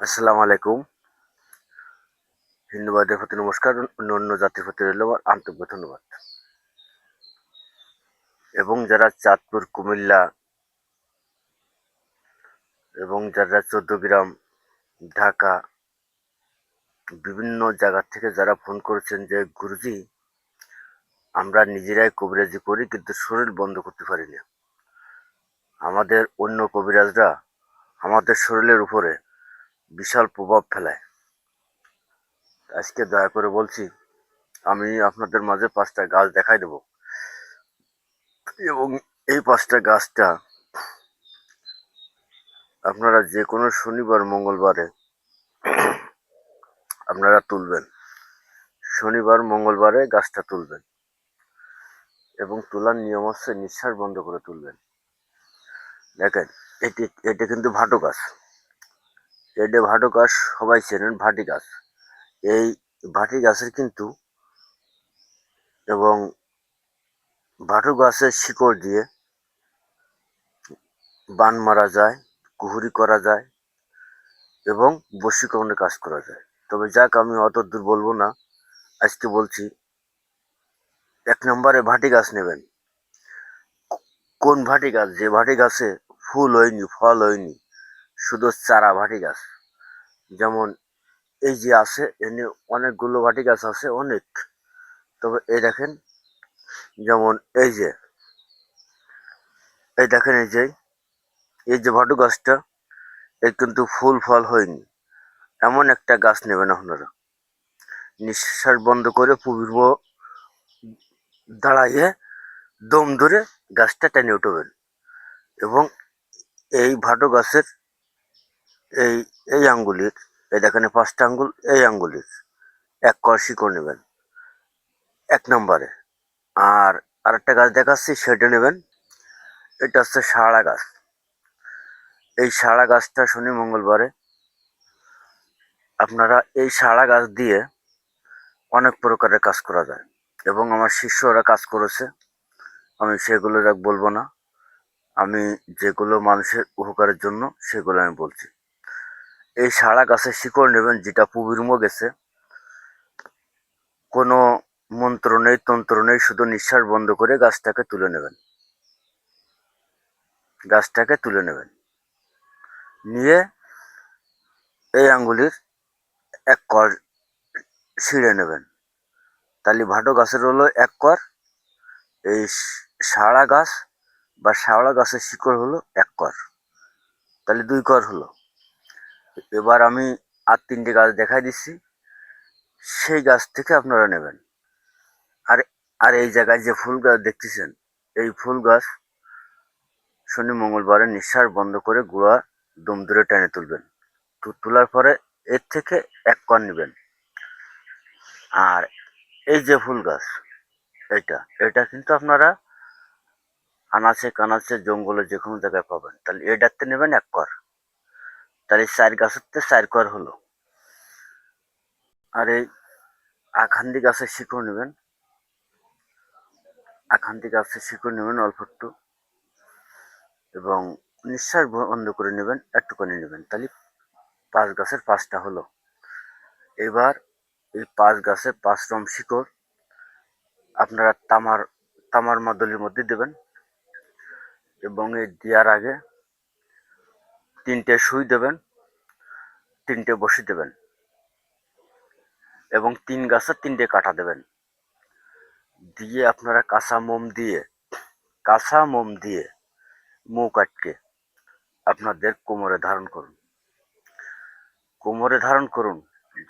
আসসালামু আলাইকুম। হিন্দুবাদের প্রতি নমস্কার অন্য অন্য জাতির প্রতি আমার আন্তরিক ধন্যবাদ। এবং যারা চাঁদপুর, কুমিল্লা এবং যারা চৌদ্দগ্রাম ঢাকা বিভিন্ন জায়গা থেকে যারা ফোন করেছেন যে, গুরুজি, আমরা নিজেরাই কবিরাজি করি, কিন্তু শরীর বন্ধ করতে পারি না। আমাদের অন্য কবিরাজরা আমাদের শরীরের উপরে বিশাল প্রভাব ফেলায়। আজকে দয়া করে বলছি, আমি আপনাদের মাঝে পাঁচটা গাছ দেখাই দেব। এবং এই পাঁচটা গাছটা আপনারা যে কোনো শনিবার, মঙ্গলবারে আপনারা তুলবেন। শনিবার, মঙ্গলবারে গাছটা তুলবেন এবং তোলার নিয়ম হচ্ছে নিঃশ্বাস বন্ধ করে তুলবেন। দেখেন, এটি, এটা কিন্তু ভাটো গাছ। এটা ভাটো গাছ, সবাই চেনেন ভাটি গাছ। এই ভাটি গাছের কিন্তু এবং ভাটু গাছের শিকড় দিয়ে বান মারা যায়, কুহুরি করা যায় এবং বশীকরণের কাজ করা যায়। তবে যাক, আমি অত দূর বলব না। আজকে বলছি, এক নম্বরে ভাটি গাছ নেবেন। কোন ভাটি গাছ? যে ভাটি গাছে ফুল হয়নি, ফল হয়নি শুধু চারা ভাটি গাছ। যেমন এই যে আছে এনে অনেকগুলো ভাটি গাছ আছে, অনেক। তবে এই দেখেন, যেমন এই যে, এই দেখেন এই যে এই যে ভাটু গাছটা, এর কিন্তু ফুল ফল হয়নি। এমন একটা গাছ নেবেন আপনারা। নিঃশ্বাস বন্ধ করে পূর্ব দাঁড়াইয়ে দম ধরে গাছটা টেনে উঠবেন। এবং এই ভাটু গাছের এই এই আঙ্গুলির, এই দেখেন পাঁচটা আঙ্গুল, এই আঙ্গুলির। এক কর শিকড় নেবেন, এক নম্বরে। আর আরেকটা গাছ দেখাচ্ছি, সেটা নেবেন। এটা হচ্ছে সারা গাছ। এই সারা গাছটা শনি মঙ্গলবারে। আপনারা এই সারা গাছ দিয়ে অনেক প্রকারের কাজ করা যায়। এবং আমার শিষ্যরা কাজ করেছে। আমি সেগুলো বলব না। আমি যেগুলো মানুষের উপকারের জন্য সেগুলো আমি বলছি। এই সারা গাছের শিকড় নেবেন যেটা পুবিরমো গেছে। কোনো মন্ত্র নেই, তন্ত্র নেই, শুধু নিঃশ্বাস বন্ধ করে গাছটাকে তুলে নেবেন। গাছটাকে তুলে নেবেন। নিয়ে এই আঙ্গুলির এক কর ছিঁড়ে নেবেন। তাহলে ভাটো গাছের হলো এক কর, এই সারা গাছ বা শাওড়া গাছের শিকড় হলো এক কর। তাহলে দুই কর হলো। এবার আমি আর তিনটে গাছ দেখাই দিচ্ছি। সেই গাছ থেকে আপনারা নেবেন। আর আর এই জায়গায় যে ফুল গাছ দেখতেছেন, এই ফুল গাছ শনি, মঙ্গলবারে নিঃশ্বাস বন্ধ করে গুঁড়া দম ধরে টেনে তুলবেন। তোলার পরে এর থেকে এক কর নেবেন। আর এই যে ফুল গাছ, এটা এটা কিন্তু আপনারা আনাচে কানাচে জঙ্গলে যে কোনো জায়গায় পাবেন। তাহলে এটাতে নেবেন এক কর তাহলে চার গাছের চার কর হলো। আর এই আখান্দি গাছের শিকড় নেবেন। আখান্দি গাছের শিকড় নেবেন অল্প একটু। এবং নিঃশ্বাস বন্ধ করে নেবেন, একটুখানি নেবেন। তাহলে পাঁচ গাছের পাঁচটা হলো। এবার এই পাঁচ গাছের পাঁচ রম শিকড় আপনারা তামার তামার মাদলির মধ্যে দেবেন। এবং এই দেওয়ার আগে তিনটে সুই দেবেন, তিনটে বসি দেবেন এবং তিন গাছের তিনটে কাটা দেবেন। দিয়ে আপনারা কাঁচা মোম দিয়ে, কাঁচা মোম দিয়ে মুখ আটকে আপনাদের কোমরে ধারণ করুন। কোমরে ধারণ করুন।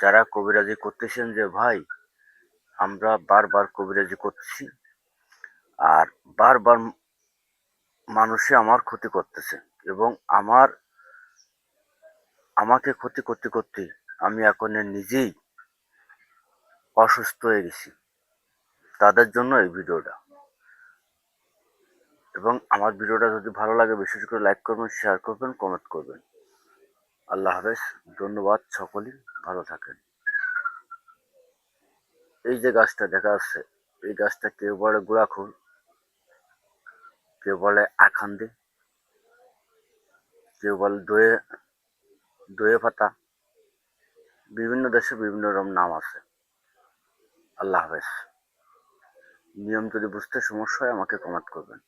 যারা কবিরাজি করতেছেন যে, ভাই, আমরা বারবার কবিরাজি করতেছি আর বারবার মানুষে আমার ক্ষতি করতেছে এবং আমার আমাকে ক্ষতি করতে করতে আমি এখন নিজেই অসুস্থ হয়ে গেছি। তাদের জন্য এই ভিডিওটা। এবং আমার ভিডিওটা যদি ভালো লাগে, বিশেষ করে লাইক করবেন শেয়ার করবেন কমেন্ট করবেন। আল্লাহ হাফেজ। ধন্যবাদ সকলেই ভালো থাকেন। এই যে গাছটা দেখা যাচ্ছে, এই গাছটা কেউ বলে গুড়াখুল কেউ বলে আখান্দি, কেউ বলে দয়ে দয়ে পাতা বিভিন্ন দেশে বিভিন্ন রকম নাম আছে। আল্লাহ হাফেজ। নিয়ম যদি বুঝতে সমস্যা হয়, আমাকে কমেন্ট করবেন।